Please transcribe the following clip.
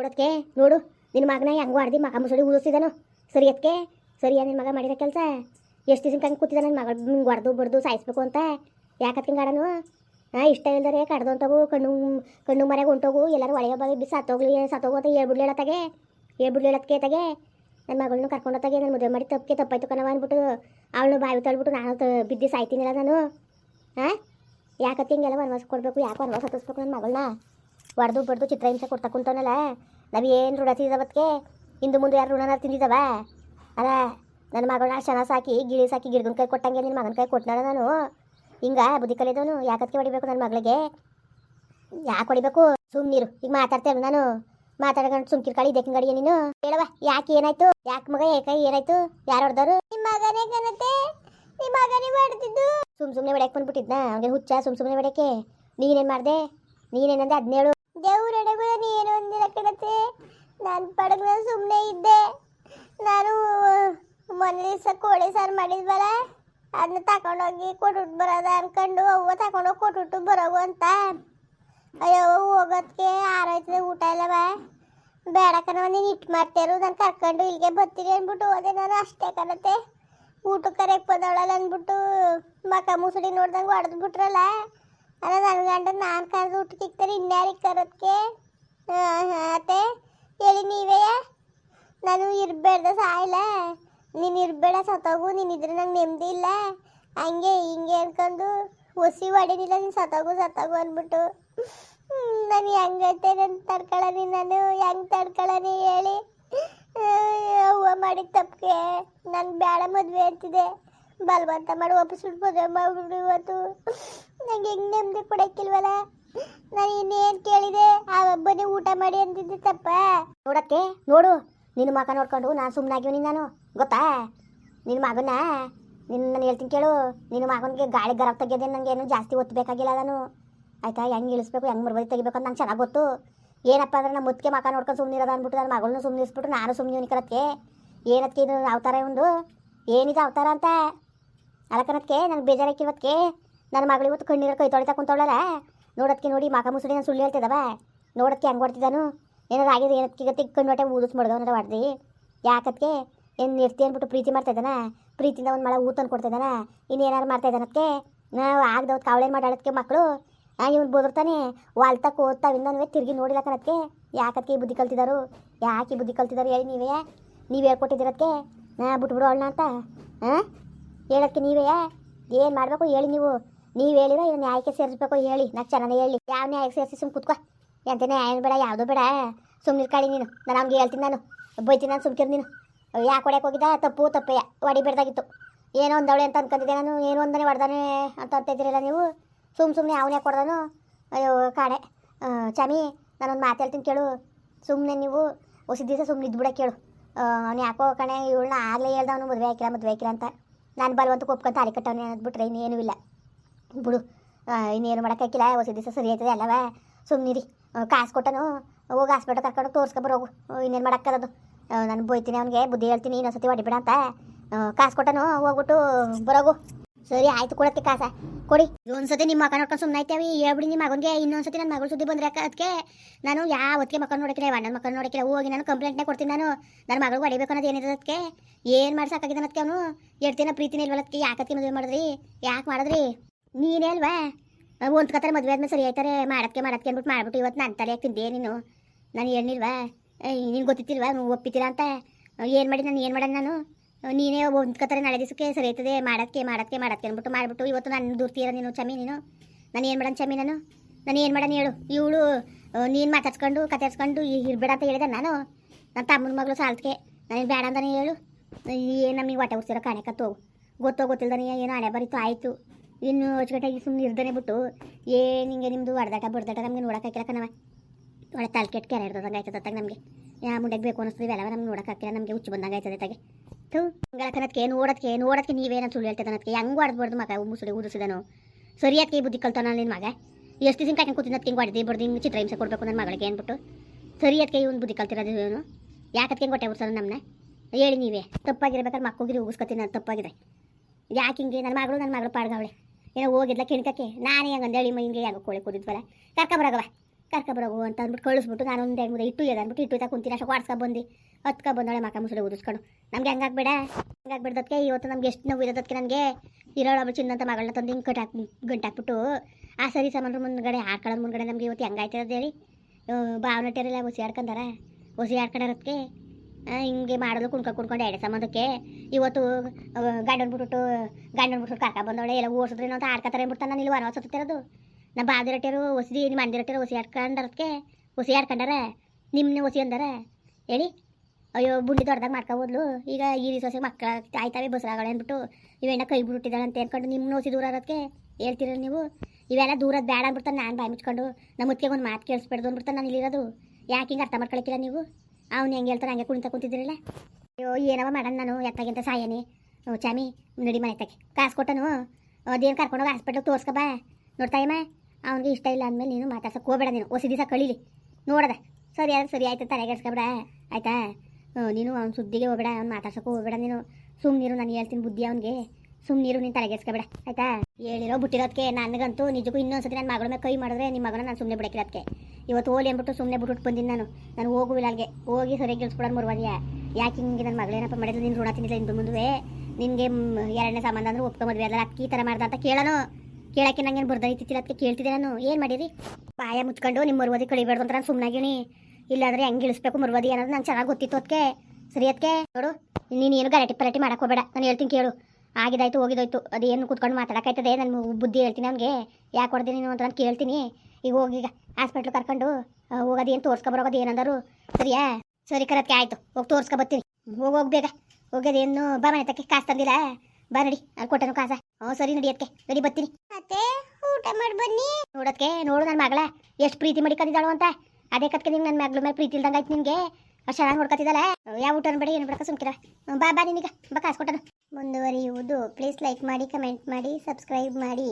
ನೋಡೋದಕ್ಕೆ ನೋಡು ನಿನ್ನ ಮಗನ ಹೆಂಗೋ ಹೊಡ್ದು ಮಗ ಮುಸುಡಿ ಉಳಿಸಿದನು ಸರಿ ಅದಕ್ಕೆ ಸರಿಯಾ ನಿನ್ನ ಮಗ ಮಾಡಿದ ಕೆಲಸ? ಎಷ್ಟು ದಿವಸ ಹಂಗೆ ಕೂತಿದ್ದ ನನ್ನ ಮಗಳು ನಿಂಗೆ ಹೊಡೆದು ಬಡ್ದು ಸಾಯಿಸ್ಬೇಕು ಅಂತ? ಯಾಕೆ ಹಿಂಗೆ ಆಡನು? ಹಾಂ, ಇಷ್ಟ ಇಲ್ದರೆ ಕಡ್ದು ಅಂತವು ಕಣ್ಣು ಕಣ್ಣು ಮರೆಗೆ ಹೊಂಟೋಗು, ಎಲ್ಲರೂ ಒಳಗೆ ಬಗ್ಗೆ ಬಿಸಿ ಸತ್ತೋಗ್ಲಿ, ಸತ್ತೋಗು ಅಂತ ಹೇಳ್ಬಿಡ್ಲಿ ಹೇಳತ್ತಾಗೆ? ಹೇಳ್ಬಿಡ್ಲಿ ಹೇಳತ್ಕೆ ತಗೆ? ನನ್ನ ಮಗಳನ್ನ ಕರ್ಕೊಂಡೋತಾಗೆ ನನ್ನ ಮದುವೆ ಮಾಡಿ ತಪ್ಪಿಗೆ ತಪ್ಪಾಯ್ತು ಕಣವ ಅಂದ್ಬಿಟ್ಟು ಅವಳು ಬಾವಿ ತಳ್ಬಿಟ್ಟು ನಾನು ಬಿದ್ದು ಸಾಯ್ತೀನಿಲ್ಲ ನಾನು? ಹಾಂ? ಯಾಕತ್ತೆ ಹಿಂಗೆಲ್ಲ ವನವಾಸ ಕೊಡಬೇಕು, ಯಾಕೆ ವನವಾಸ ಹತ್ತಿಸ್ಬೇಕು ನನ್ನ ಮಗಳನ್ನ ಹೊಡೆದು ಬಡ್ದು ಚಿತ್ರಹಿಂಸೆ ಕೊಡ್ತಾ ಕುಂತವನಲ್ಲ? ನಾವು ಏನು ಋಣ ತಿಂದಿದ್ದವತ್ಗೆ ಇಂದು ಮುಂದೆ ಯಾರು ಋಣನ ತಿಂದಿದ್ದಾವೆ ಅಲ್ಲ ನನ್ನ ಮಗನ ಶನ ಸಾಕಿ ಗಿಳಿ ಸಾಕಿ ಗಿಡಗನ್ ಕೈ ಕೊಟ್ಟಂಗೆ ನಿನ್ನ ಮಗನ ಕೈ ಕೊಟ್ಟನಾರ ನಾನು? ಹಿಂಗ ಬುದ್ಧಿ ಕಲಿದವನು ಯಾಕತ್ಕೆ ಹೊಡಿಬೇಕು ನನ್ನ ಮಗಳಿಗೆ? ಯಾಕೆ ಹೊಡಿಬೇಕು? ಸುಮ್ಮನಿರು ಈಗ ಮಾತಾಡ್ತೇವೆ ನಾನು. ಮಾತಾಡ್ಕೊಂಡು ಸುಮ್ಕಿರ್ ಕಳಿ ಇದಕ್ಕಿನ ಗಡಿಯ ನೀನು? ಹೇಳವ ಯಾಕೆ ಏನಾಯ್ತು? ಯಾಕೆ ಮಗ ಏಕೈ ಏನಾಯ್ತು? ಯಾರು ಹೊಡೆದವರು? ನಿಮ್ಮ ಮಗನೇ ಕನತೆ ನಿಮ್ಮ ಮಗನೇ ಹೊಡೆದಿದ್ದು. ಸುಮ್ ಸುಮ್ಮನೆ ಹೊಡ್ಯಕ್ಕೆ ಬಂದ್ಬಿಟ್ಟಿದ್ನ? ಅವ್ನಿಗೆ ಹುಚ್ಚ ಸುಮ್ ಸುಮ್ಮನೆ ಹೊಡ್ಯಕ್ಕೆ ನೀನೇನ್ ಮಾಡ್ದೆ? ನೀನೇನಂದೆ ಹದಿನೇಳು ದೇವ್ರ ಎಡೆಗುಳ ನೀನು ಒಂದಿರ ಕಣತೆ ನಾನು ಪಡಗ್ನ ಸುಮ್ಮನೆ ಇದ್ದೆ. ನಾನು ಮೊನ್ನೆ ದಿವಸ ಕೋಳಿ ಸಾರು ಮಾಡಿದ್ವಲ್ಲ ಅದನ್ನ ತಗೊಂಡೋಗಿ ಕೊಟ್ಬಿಟ್ಟು ಬರೋದ ಅನ್ಕೊಂಡು, ಅವ್ವ ತಗೊಂಡೋಗಿ ಕೊಟ್ಬಿಟ್ಟು ಬರೋವು ಅಂತ. ಅಯ್ಯೋ ಹೋಗೋದಕ್ಕೆ ಆರೋಯ್ತದೆ ಊಟ ಇಲ್ಲವ ಬೇಡ ಕಣವ ನೀನು ಇಟ್ಟು ಮಾಡ್ತೇರು ನಾನು ಕರ್ಕೊಂಡು ಇಲ್ಲಿಗೆ ಬರ್ತೀನಿ ಅಂದ್ಬಿಟ್ಟು ಹೋದೆ ನಾನು ಅಷ್ಟೇ ಕಣತೆ ಊಟಕ್ಕೆ ಕರೆಕ್ ಬಂದವಳಲ್ಲ ಅಂದ್ಬಿಟ್ಟು ಮಕ ಮುಸುಡಿ ನೋಡ್ದಂಗೆ ಹೊಡೆದು ಬಿಟ್ರಲ್ಲ. ಅಲ್ಲ ನನ್ನ ಗಂಡ ನಾನು ಕರೆದು ಊಟಕ್ಕೆ ಸಿಗ್ತಾರೆ ಇನ್ಯಾರಿಗೆ ಕರೋದಕ್ಕೆ ಅತ್ತೆ, ಹೇಳಿ ನೀವೇ. ನಾನು ಇರಬೇಡ್ದ ಸಾಯಿಲ್ಲ ನೀನು ಇರಬೇಡ ಸತ್ತೋಗು, ನೀನು ಇದ್ರೆ ನಂಗೆ ನೆಮ್ಮದಿ ಇಲ್ಲ. ಹಂಗೆ ಹಿಂಗೆ ಅನ್ಕೊಂಡು ಹೊಸಿ ಹೊಡಿನಿಲ್ಲ ನೀನು ಸತ್ತೋಗು ಸತ್ತೋಗು ಅಂದ್ಬಿಟ್ಟು. ನಾನು ಹೆಂಗೈತೆ ನಾನು ತಡ್ಕೊಳ್ಳನಿ ನಾನು, ಹೆಂಗೆ ತಡ್ಕೊಳ್ಳನಿ ಹೇಳಿ. ಅವ್ವ ಮಾಡಿದ ತಪ್ಪಿಗೆ ನಾನು ಬೇಡ ಮದುವೆ ಅಂತಿದೆ. ಬಲವಂತ ಮಾಡಿ, ವಾಪಸ್ ಬಿಟ್ಟು ಮದುವೆ ಮಾಡ್ಬಿಡು ಇವತ್ತು. ನಂಗೆ ಹೆಂಗೆ ನೆಮ್ಮದಿ ಕೊಡಕ್ಕಿಲ್ವಲ್ಲ ನಾನು ಇನ್ನೇನು ಕೇಳಿದೆ? ಆ ಒಬ್ಬನೇ ಊಟ ಮಾಡಿ ಅಂತಿದ್ದೆ ತಪ್ಪ. ನೋಡಕ್ಕೆ ನೋಡು. ನಿನ್ನ ಮಗ ನೋಡ್ಕೊಂಡು ನಾನು ಸುಮ್ಮನಾಗಿವ್ನಿ ನಾನು ಗೊತ್ತಾ? ನಿನ್ನ ಮಗನ ನಿನ್ನ ನಾನು ಹೇಳ್ತೀನಿ ಕೇಳು. ನಿನ್ನ ಮಗನಿಗೆ ಗಾಳಿ ಗರಬ್ ತೆಗೆಯೋದೇ ನನಗೆ ಏನು ಜಾಸ್ತಿ ಒತ್ತು ಬೇಕಾಗಿಲ್ಲ ನಾನು. ಆಯ್ತಾ? ಹೆಂಗೆ ಇಳಿಸ್ಬೇಕು, ಹೆಂಗೆ ಮರ್ಬದಿ ತೆಗಿಬೇಕು ಅಂತ ನಂಗೆ ಚೆನ್ನಾಗಿ ಗೊತ್ತು. ಏನಪ್ಪ ಅಂದ್ರೆ ನಮ್ಮ ಮುತ್ತಿಗೆ ಮಕ ನೋಡ್ಕೊಂಡು ಸುಮ್ಮನಿರೋದು ಅಂದ್ಬಿಟ್ಟು ನನ್ನ ಮಗಳನ್ನ ಸುಮ್ಮನೆ ಇಸ್ಬಿಟ್ಟು ನಾನು ಸುಮ್ಮನೆ ಕರತ್ಕೆ ಏನಕ್ಕೆ ಇದು ಅವತಾರ ಒಂದು? ಏನಿದೆ ಅವತಾರ ಅಂತ? ಅಲಕನತ್ಕೆ ನನಗೆ ಬೇಜಾರಾಕಿವತ್ಕೆ ನನ್ನ ಮಗಳು ಇವತ್ತು ಕಣ್ಣೀರ ಕೈ ತೊಳಿತಾ ಕುಂತವಳಲ್ಲ. ನೋಡೋದಕ್ಕೆ ನೋಡಿ ಮಾಕ ಮುಸುಡಿ ನಾನು ಸುಳ್ಳು ಹೇಳ್ತಿದವ. ನೋಡೋದಕ್ಕೆ ಹೆಂಗೆ ಹೊಡ್ತಿದ್ದಾನು ಏನಾರು ಆಗಿದೆ ಏನಕ್ಕೆ ಗತಿ ಕಣ್ಣು ಹೊಟ್ಟೆ ಊದಿಸ್ ಮಾಡ್ದವನಾರ ಹೊಡ್ದು ಯಾಕತ್ಕೆ? ಏನು ನಿರ್ತಿ ಅಂದ್ಬಿಟ್ಟು ಪ್ರೀತಿ ಮಾಡ್ತಾ ಇದ್ದಾನ? ಪ್ರೀತಿಯಿಂದ ಒಂದು ಮಳೆ ಊತ ತಂದು ಮಾಡ್ತಾ ಇದ್ದಾನಕ್ಕೆ ನಾವು ಆಗ್ದವತ್ತು ಕಾವಳೇನು ಮಾಡಾಡೋದಕ್ಕೆ ಮಕ್ಕಳು ಇವ್ನು ಬೋದಿರ್ತಾನೆ ವಾಲ್ತಕ್ಕ ಓದ್ತಾವಿಂದನೂ ತಿರುಗಿ ನೋಡಿಲ್ಲ ಕಣಕ್ಕೆ ಯಾಕತ್ಕೆ ಈ ಬುದ್ಧಿ ಕಲ್ತಿದ್ದಾರು ಯಾಕೆ ಬುದ್ಧಿ ಕಲ್ತಿದ್ದಾರೆ ಹೇಳಿ ನೀವೇ? ನೀವು ಹೇಳ್ಕೊಟ್ಟಿದ್ದೀರಕ್ಕೆ ನಾ ಬಿಟ್ಬಿಡು ಅಂತ? ಹಾಂ ಹೇಳೋಕ್ಕೆ ನೀವೇ? ಏನು ಮಾಡಬೇಕು ಹೇಳಿ ನೀವು? ನೀವು ಹೇಳಿದ್ರೆ ಇವ್ ನ್ಯಾಯಕ್ಕೆ ಸೇರಿಸ್ಬೇಕು, ಹೇಳಿ. ನಾ ಚೆನ್ನಾಗಿ ಹೇಳಿ. ಯಾವ ನ್ಯಾಯಕ್ಕೆ ಸೇರಿಸಿ ಸುಮ್ಮನೆ ಕುತ್ಕೋ. ಎಂತ ನ್ಯಾಯ ಬೇಡ, ಯಾವುದೂ ಬೇಡ. ಸುಮ್ಮನೆ ಕಳಿ ನೀನು. ನಾನು ನಮ್ಗೆ ಹೇಳ್ತೀನಿ ನಾನು. ಬೈತೀನಿ ನಾನು, ಸುಮ್ಕಿರ್ ನೀನು. ಯಾಕೆ ಹೊಡ್ಯಕ್ಕೆ ಹೋಗಿದ್ದ? ತಪ್ಪು ತಪ್ಪಯ್ಯ ಹೊಡಿಬೇಡ್ದಾಗಿತ್ತು ಏನೋ ಒಂದವಳೆ ಅಂತ ಅನ್ಕೊಂಡಿದ್ದೆ ನಾನು. ಏನೋ ಒಂದನೇ ಹೊಡ್ದಾನೆ ಅಂತ ಅಂತ ನೀವು? ಸುಮ್ಮ ಸುಮ್ಮನೆ ಅವನೇ ಕೊಡ್ದಾನು ಅಯ್ಯೋ ಕಾಡೆ ಚಮಿ, ನಾನೊಂದು ಮಾತು ಹೇಳ್ತೀನಿ ಕೇಳು. ಸುಮ್ಮನೆ ನೀವು ಹೊಸ ದಿವಸ ಸುಮ್ಮನೆ ಇದ್ಬಿಡ ಕೇಳು. ಅವ್ನು ಯಾಕೋ ಕಣೆ, ಇವಳನ್ನ ಆಗಲೇ ಹೇಳ್ದವನು, ಮದುವೆ ಹಾಕಿಲ್ಲ ಮದುವೆ ಹಾಕಿಲ್ಲ ಅಂತ. ನಾನು ಬಲವಂತ ಒಪ್ಕೊಂತ ತಾಳಿ ಕಟ್ಟವನೇ ಅಂದ್ಬಿಟ್ರೆ ಇನ್ನೇನು ಇಲ್ಲ. ಬಿಡು. ಇನ್ನೇನು ಮಾಡೋಕ್ಕಾಗಿಲ್ಲ ಹೊಸ ದಿವಸ ಸರಿ ಆಯ್ತದೆ ಅಲ್ಲವ? ಸುಮ್ಮನಿರಿ ಕಾಸು ಕೊಟ್ಟನು, ಹೋಗಿ ಹಾಸ್ಪಿಟಲ್ ಕರ್ಕೊಂಡು ತೋರಿಸ್ಕೊಬರೋಗು ಇನ್ನೇನು ಮಾಡೋಕ್ಕದು ನಾನು ಬೋಯ್ತೀನಿ ಅವನಿಗೆ, ಬುದ್ಧಿ ಹೇಳ್ತೀನಿ, ಇನ್ನೊಂದ್ಸತಿ ಹೊಡಿಬೇಡ ಅಂತ. ಕಾಸು ಕೊಟ್ಟನು, ಹೋಗ್ಬಿಟ್ಟು ಬರೋಗು. ಸರಿ, ಆಯ್ತು ಕೊಡತ್ತೆ ಕಾಸ. ಕೊಡಿ. ಒಂದ್ಸತಿ ನಿಮ್ಮ ಮಕ್ಕ ನೋಡ್ಕೊಂಡು ಸುಮ್ಮನೆ ಆಯ್ತೇವಿ ಹೇಳ್ಬಿಡಿ ನಿಮ್ಮ ಮಗನಿಗೆ, ಇನ್ನೊಂದ್ಸತಿ ನನ್ನ ಮಗಳು ಸುದ್ದಿ ಬಂದ್ರೆ ಅದಕ್ಕೆ ನಾನು ಯಾವತ್ತಿಗೆ ಮಕ್ಕಳು ನೋಡಕ್ಕಿಲ್ಲ ನನ್ನ ಮಕ್ಕಳು ನೋಡಕ್ಕಿಲ್ಲ ಹೋಗಿ ನಾನು ಕಂಪ್ಲೇಂಟ್ನೇ ಕೊಡ್ತೀನಿ ನಾನು. ನನ್ನ ಮಗಳು ಹೊಡಿಬೇಕು ಅನ್ನೋದು ಏನಿದೆ ಅದಕ್ಕೆ ಏನು ಮಾಡಿ ಸಾಕಾಗಿದೆ ಅದಕ್ಕೆ ಅವನು? ಹೇಳ್ತೀನ, ಪ್ರೀತಿನೇ ಇಲ್ವಲ್ಲದಕ್ಕೆ ಯಾಕತ್ತಿ ಮದುವೆ ಮಾಡಿದ್ರಿ? ಯಾಕೆ ಮಾಡಿದ್ರಿ? ನೀನೇ ಅಲ್ವಾ? ಒಂದು ಕತ್ತಾರೆ ಮದುವೆ ಆದ್ಮೇಲೆ ಸರಿ ಆಯ್ತಾರೆ ಮಾಡಕ್ಕೆ ಮಾಡಕ್ಕೆ ಅಂದ್ಬಿಟ್ಟು ಮಾಡ್ಬಿಟ್ಟು ಇವತ್ತು ನನ್ನ ತಲೆ ತಿಂದೆ ನೀನು. ನಾನು ಹೇಳಿಲ್ವಾ ನೀನು ಗೊತ್ತಿತ್ತಿಲ್ವಾ? ನೀವು ಒಪ್ಪಿತೀರಾ ಅಂತ? ಏನು ಮಾಡಿ ನಾನು, ಏನು ಮಾಡೋಣ ನಾನು? ನೀನೇ ಒಂದು ಕತ್ತಾರೆ ನಾಳೆ ದಿವಸಕ್ಕೆ ಸರಿ ಆಯ್ತದೆ ಮಾಡಕ್ಕೆ ಮಾಡಕ್ಕೆ ಮಾಡಕ್ಕೆ ಅಂದ್ಬಿಟ್ಟು ಮಾಡಿಬಿಟ್ಟು ಇವತ್ತು ನಾನು ದೂರ್ತೀರ ನೀನು ಚಮಿ ನೀನು? ನಾನು ಏನು ಮಾಡೋಣ ಚಮಿ ನಾನು? ನಾನು ಏನು ಮಾಡೋಣ ಹೇಳು? ಇವಳು ನೀನು ಮಾತಾಡ್ಸ್ಕೊಂಡು ಹಚ್ಕೊಂಡು ಇರ್ಬೇಡ ಅಂತ ಹೇಳಿದೆ ನಾನು? ನನ್ನ ತಮ್ಮನ ಮಗಳು ಸಾಲ್ತಕ್ಕೆ ನನಗೆ ಬೇಡ ಅಂತಾನೆ ಹೇಳು. ಏನು ನಮಗೆ ಹೊಟ್ಟೆ ಉಡ್ಸಿರೋ ಕಾಣಕತ್ತು ಗೊತ್ತೋ ಗೊತ್ತಿಲ್ದಾನೆ ಏನೋ ಹಣೆ ಬರೀತು, ಆಯಿತು. ಇನ್ನು ಅಚ್ಚುಕಟ್ಟಾಗಿ ಸುಮ್ಮನೆ ಇರ್ದನೆ ಬಿಟ್ಟು ಏನು ಹಿಂಗೆ ನಿಮ್ಮದು ಹೊಡೆದಾಟ, ಬಡ್ದಾಟ ನಮಗೆ ನೋಡೋಕ್ಕಾಗಿಲ್ಲ ಕಣವ ಒಳ್ಳೆ ತಲೆ ಕೆಟ್ಟ ಕೆರೆ ಹಿಡ್ದಂಗೆ ಆಯ್ತದ ನಮಗೆ. ಯಾ ಮುಂಡೆಗೆ ಬೇಕು ಅನಿಸ್ತೀವಿ ಇವೆಲ್ಲವ ನಮ್ಗೆ ನೋಡೋಕ್ಕಾಗಿಲ್ಲ ನಮಗೆ ಹುಚ್ಚು ಬಂದಂಗೆ ಆಯ್ತದೆ ತಾಗೆ ಥೂ ಹಂಗಲಕ್ಕನಕ್ಕೆ ನೋಡೋದಕ್ಕೆ ನೋಡೋದಕ್ಕೆ ನೀವೇನ ಸುಳ್ಳು ಹೇಳ್ತದೆ ಅದಕ್ಕೆ ಹೆಂಗೆ ಹೊಡೆದ್ಬಾರ್ದು ಮಗ ಮುಸುಡಿ ಉದಿಸಿದನು ಸರಿಯಾಗಿ ಬುದ್ಧಿ ಕಲ್ತಾನ ನಿನ್ನ ಮಗ? ಎಷ್ಟು ದಿನ ಕಾಯ್ಕೊಂಡು ಕೂತಿದ್ದು ಹಿಂಗೆ ಹೊಡೆದಿ ಬರ್ದು ಹಿಂಗೆ ಚಿತ್ರ ಹಿಂಸೆ ಕೊಡಬೇಕು ನನ್ನ ಮಗಳಿಗೆ ಅಂದ್ಬಿಟ್ಟು. ಸರಿಯಾದಕ್ಕೆ ಇವನು ಬುದ್ಧಿ ಕಲ್ತಿರೋದು ಇವನು. ಯಾಕತ್ಕೆ ಹಿಂಗೆ ಹೊಟ್ಟೆ ಉಡ್ಸೋದು ನಮ್ಮನ್ನ ಹೇಳಿ ನೀವೇ. ತಪ್ಪಾಗಿರ್ಬೇಕಾದ್ರೆ ಮಕ್ಕೋಗಿರಿ, ಉಗಿಸ್ಕೊತೀನಿ ನಾನು ತಪ್ಪಾಗಿದೆ. ಯಾಕೆ ಹಿಂಗೆ? ನನ್ನ ಮಗಳು ನನ್ನ ಮಗಳು ಪಾಡ್ಗವಳೆ. ಏನೋ ಹೋಗಿದ್ಲ ಕಿಣ್ಕಕ್ಕೆ ನಾನೇ ಹಂಗೆ ಅಂದೇಳಿ ಹಿಂಗೆ ಹೆಂಗೆ ಕೋಳಿ ಕೂದಿದ್ವಲ್ಲ ಕರ್ಕೊಬರಗವ ಕರ್ಕೊಬರೋಗು ಅಂತ ಅಂದ್ಬಿಟ್ಟು ಕಳಿಸ್ಬಿಟ್ಟು ನಾನು ಒಂದು ಎರಡು ಇಟ್ಟು ಇದೆ ಅಂದ್ಬಿಟ್ಟು ಇಟ್ಟು ಕುಂತೀನಿ. ಅಷ್ಟು ವಾಡ್ಸ್ಕೊ ಬಂದು ಹತ್ಕೊ ಮುಸುಳೆ ಮಕ ಮುಸುಳಿ ಊದಿಸ್ಕೊಂಡು ನಮ್ಗೆ ಹಂಗಾಗ್ಬೇಡ ಹಂಗಾಗ್ಬಿಡ್ದಕ್ಕೆ ಇವತ್ತು ನಮ್ಗೆ ಎಷ್ಟು ನೋವು ಇರೋದಕ್ಕೆ ನನಗೆ ಇರೋಳೊಬ್ಬಳು ಚಿನ್ನಂತ ಮಗಳನ್ನ ತಂದು ಹಿಂಗೆ ಕಟ್ ಹಾಕಿ ಗಂಟಾಕ್ಬಿಟ್ಟು ಆ ಸರಿ ಸಮಾನ ಮುಂದ್ಗಡೆ ಹಾಕೊಳ್ಳೋ ಮುಂದ್ಗಡೆ ನಮ್ಗೆ ಇವತ್ತು ಹೆಂಗಾಯ್ತದ ಹೇಳಿ ಭಾವನಟರೆಲ್ಲ ಒಸಿ ಆಡ್ಕೊಂಡಾರ? ಒಸಿ ಆಡ್ಕೊಂಡಾರದಕ್ಕೆ ಹಿಂಗೆ ಮಾಡಲು ಕುಣ್ಕೊಂಡು ಕುಣ್ಕೊಂಡು ಎಡೆ ಸಂಬಂಧಕ್ಕೆ. ಇವತ್ತು ಗಂಡನ ಬಿಟ್ಬಿಟ್ಟು ಗಂಡನ ಬಿಟ್ಬಿಟ್ಟು ಕರ್ಕ ಬಂದವಳೆ, ಎಲ್ಲ ಓಡಿಸಿದ್ರೆ ಅಂತ ಆಡ್ಕೊತಾರೆ ಬಿಡ್ತಾನೆ ನಾನು ಇಲ್ಲಿ ವನವಾಸ ಸುತ್ತಿರೋದು ನಮ್ಮ ಬಾದಿರಟ್ಟಿರು ಒಸಿ ನಿಮ್ಮ ಮಂದಿರಟ್ಟಿರು ಒಸಿ ಆಡ್ಕೊಂಡಾರದಕ್ಕೆ ಒಸಿ ಆಡ್ಕೊಂಡಾರ ನಿಮ್ಮನ್ನ ಒಸಿ ಅಂದಾರ. ಹೇಳಿ? ಅಯ್ಯೋ, ಬುಂಡಿ ದೊಡ್ಡದಾಗ ಮಾಡ್ಕೊಬೋದ್ಲು ಈಗ ಈ ಸೊಸೆ ಮಕ್ಕಳ ಆಯ್ತಾವೆ, ಬಸ್ರಾಗಳೆ ಅಂದ್ಬಿಟ್ಟು ಇವೆಣ್ಣ ಕೈ ಬಿಟ್ಟಿದ್ದಾಳೆ ಅಂತ ಅನ್ಕೊಂಡು ನಿಮ್ಮ ಹೊಸಿ ದೂರ ಇರೋದಕ್ಕೆ ಹೇಳ್ತೀರ ನೀವು? ಇವೆಲ್ಲ ದೂರದ ಬೇಡ ಅಂದ್ಬಿಡ್ತಾನೆ ನಾನು ಬಾಯಿ ಮುಚ್ಕೊಂಡು ನಮ್ಮ ಮುತ್ತಿಗೆ ಒಂದು ಮಾತು ಕೇಳಿಸ್ಬೇಡ್ದು ಅಂದ್ಬಿಡ್ತಾನೆ ನಾನು ಇಲ್ಲಿರೋದು. ಯಾಕೆ ಹಿಂಗೆ ಅರ್ಥ ಮಾಡ್ಕೊಳಕ್ಕಿಲ್ಲ ನೀವು? ಅವ್ನು ಹೆಂಗೆ ಹೇಳ್ತಾರೆ ಹಂಗೆ ಕುಣಿತ ಕುಂತಿದ್ರಲ್ಲ. ಅಯ್ಯೋ, ಏನವ ಮೇಡಮ್ ನಾನು ಎತ್ತಾಗಿಂತ ಸಾಯನಿ. ಓ ಚಾಮಿ, ನಡಿ ಮನೆ ತಗಿ ಕಾಸು ಕೊಟ್ಟನು. ಅದೇನು ಕರ್ಕೊಂಡೋಗಿ ಹಾಸ್ಪಿಟ್ಲಿಗೆ ತೋರ್ಸ್ಕ ಬಾ. ನೋಡ್ತಾಯಮ್ಮ ಅವ್ನಿಗೆ ಇಷ್ಟ ಇಲ್ಲ ಅಂದಮೇಲೆ ನೀನು ಮಾತಾಡ್ಸಕ್ಕೆ ಹೋಗ್ಬೇಡ ನೀನು. ಹೊಸ ದಿವಸ ಕಳೀಲಿ. ನೋಡದ. ಸರಿ ಅದು ಸರಿ, ಆಯ್ತು ತಲೆಗೆಡ್ಸ್ಕೊಬೇಡ ಆಯ್ತಾ? ನೀನು ಅವ್ನು ಸುದ್ದಿಗೆ ಹೋಗ್ಬೇಡ, ಅವ್ನು ಮಾತಾಡ್ಸೋಕೆ ಹೋಗ್ಬೇಡ ನೀನು. ಸುಮ್ಮನಿರು ನಾನು ಹೇಳ್ತೀನಿ ಬುದ್ಧಿ ಅವ್ನಿಗೆ. ಸುಮ್ಮನಿರು ನೀನು ಬಿಡ ಆಯ್ತಾ? ಹೇಳಿರೋ ಬಿಟ್ಟಿರೋದಕ್ಕೆ ನನಗಂತೂ ನಿಜಕ್ಕೂ ಇನ್ನೊಂದ್ಸತಿ ನನ್ನ ಮಗಳ ಮೇಲೆ ಕೈ ಮಾಡಿದ್ರೆ ನಿಮ್ಮ ಮಗನ ನಾನು ಸುಮ್ಮನೆ ಬಿಡಕ್ಕಿರೋದಕ್ಕೆ ಇವತ್ತು ಓಲಿ ಅಂದ್ಬಿಟ್ಟು ಸುಮ್ಮನೆ ಬಿಟ್ಬಿಟ್ಟು ಬಂದಿನಿ ನಾನು. ನಾನು ಹೋಗುವಿಲ್ಲ ಅಲ್ಲಿಗೆ ಹೋಗಿ ಸರಿಯಾಗಿ ಗಿಳಿಸ್ಕೊಡೋದು ಮುರುವಾದಿಯ? ಯಾಕೆ ಹಿಂಗೆ ನನ್ನ ಮಗಳೇನಪ್ಪ ಮಾಡಿದ್ರೆ ನಿನ್ನ ಋಣ ತಿನ್ನಿಲ್ಲ ಇಂದು ಮುಂದೆ? ನಿನಗೆ ಎರಡನೇ ಸಂಬಂಧ ಅಂದ್ರೆ ಒಪ್ಕೊ ಮದುವೆ ಅಲ್ಲ ಅಕ್ಕಿ ಥರ ಮಾಡ್ದ ಅಂತ ಕೇಳೋನು. ಕೇಳಕ್ಕೆ ನಂಗೇನು ಬರ್ದೈತಿತ್ತಿಲ್ಲ ಅದಕ್ಕೆ ಕೇಳ್ತಿದ್ದೆ ನಾನು. ಏನು ಮಾಡಿರಿ ಬಾಯ ಮುಚ್ಕೊಂಡು ನಿಮ್ಮ ಮರುವದಿ ಕಳಿಬೇಡ್ದು ಅಂತ ನಾನು ಸುಮ್ಮನಾಗಿಣಿ ಇಲ್ಲಾಂದ್ರೆ ಹೆಂಗೆ ಇಳಿಸ್ಬೇಕು ಮರುವದಿ ಅನ್ನೋದು ನಂಗೆ ಚೆನ್ನಾಗಿ ಗೊತ್ತಿತ್ತು ಅದಕ್ಕೆ ಸರಿ ಅದಕ್ಕೆ ನೋಡು, ನೀನು ಏನು ಗಲಾಟೆ ಪಲಾಟಿ ಮಾಡಕ್ಕೆ ಹೋಗಬೇಡ. ನಾನು ಹೇಳ್ತೀನಿ ಕೇಳು. ಆಗಿದಾಯ್ತು ಹೋಗಿದಾಯ್ತು ಅದೇನು ಕುತ್ಕೊಂಡು ಮಾತಾಡೋಕ್ಕಾಯ್ತದೆ? ನನ್ನ ಬುದ್ಧಿ ಹೇಳ್ತೀನಿ ಅವ್ನಿಗೆ. ಯಾಕೆ ಹೊಡೆದಿ ನೀನು ಅಂತ ನಾನು ಕೇಳ್ತೀನಿ. ಈಗ ಹೋಗಿ ಈಗ ಹಾಸ್ಪಿಟ್ಲ್ ಕರ್ಕೊಂಡು ಹೋಗೋದೇನು ತೋರ್ಸ್ಕೊಬರೋದು ಏನಂದರು? ಸರಿಯಾ? ಸರಿ ಕರತ್ಕೆ ಆಯಿತು. ಹೋಗಿ ತೋರ್ಸ್ಕೊ ಬರ್ತೀನಿ. ಹೋಗಿ ಹೋಗ್ಬೇಕ ಬೇಗ. ಏನು? ಬಾ ಮನೆ ತಕ್ಕೆ ಕಾಸು ತಂದಿಲ್ಲ? ಬಾ ನಡಿ ಅಲ್ಲಿ ಕೊಟ್ಟನು ಕಾಸ. ಹ್ಞೂ ಸರಿ ನಡಿ ಅದಕ್ಕೆ. ನಡಿ ಬರ್ತೀನಿ. ಮತ್ತೆ ಊಟ ಮಾಡಿ ಬನ್ನಿ. ನೋಡೋದಕ್ಕೆ ನೋಡು ನನ್ನ ಮಗಳ. ಎಷ್ಟು ಪ್ರೀತಿ ಮಾಡಿ ಕದಿದಾಳು ಅಂತ. ಅದೇ ಕತ್ಕೆ ನಿಂಗೆ ನನ್ನ ಮಗಳ ಮೇಲೆ ಪ್ರೀತಿ ಇಲ್ದಂಗೆ ಆಯ್ತು ನಿನಗೆ ಅಷ್ಟು ಚೆನ್ನಾಗಿ ನೋಡ್ಕೊತಿದ್ದಲ್ಲ ಯಾವ ಊಟ ಬೇಡ, ಏನು ಬಿಡಕ ಸುಮ್ಕಿರ ಬಾ ಬಾ ನಿನಗ. ಬಾ, ಕಾಸು ಕೊಟ್ಟನು. ಮುಂದುವರಿಯುವುದು. ಪ್ಲೀಸ್ ಲೈಕ್ ಮಾಡಿ ಕಮೆಂಟ್ ಮಾಡಿ ಸಬ್ಸ್ಕ್ರೈಬ್ ಮಾಡಿ.